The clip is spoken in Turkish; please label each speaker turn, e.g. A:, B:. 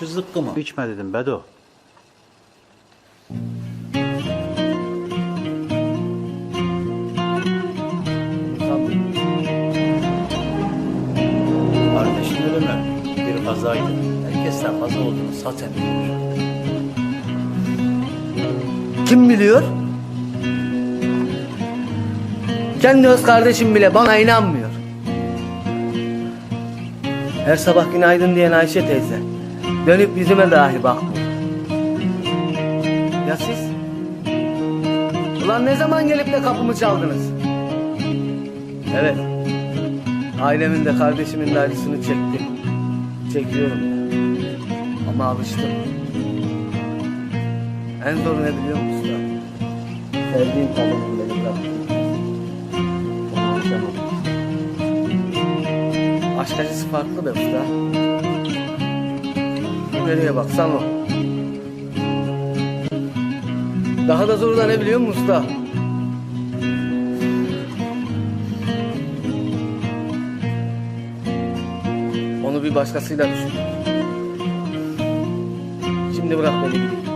A: Şu zıkkı mı? İçme dedim Bedo. Kardeşin ölümü bir kazaydı. Herkesten kaza olduğunu zaten biliyor.
B: Kim biliyor? Kendi öz kardeşim bile bana inanmıyor. Her sabah günaydın diyen Ayşe teyze dönüp yüzüme dahi bakmıyor. Ya siz? Ulan ne zaman gelip de kapımı çaldınız? Evet. Ailemin de kardeşimin de acısını çektim. Çekiyorum. Ama alıştım. En zoru ne biliyor musun? Sevdiğim kadının beni bıraktı. Onu alışamam. Aşk acısı farklı be usta. Nereye baksan o. Daha da zoru da ne biliyor musun usta? Onu bir başkasıyla düşün. Şimdi bırak beni gideyim.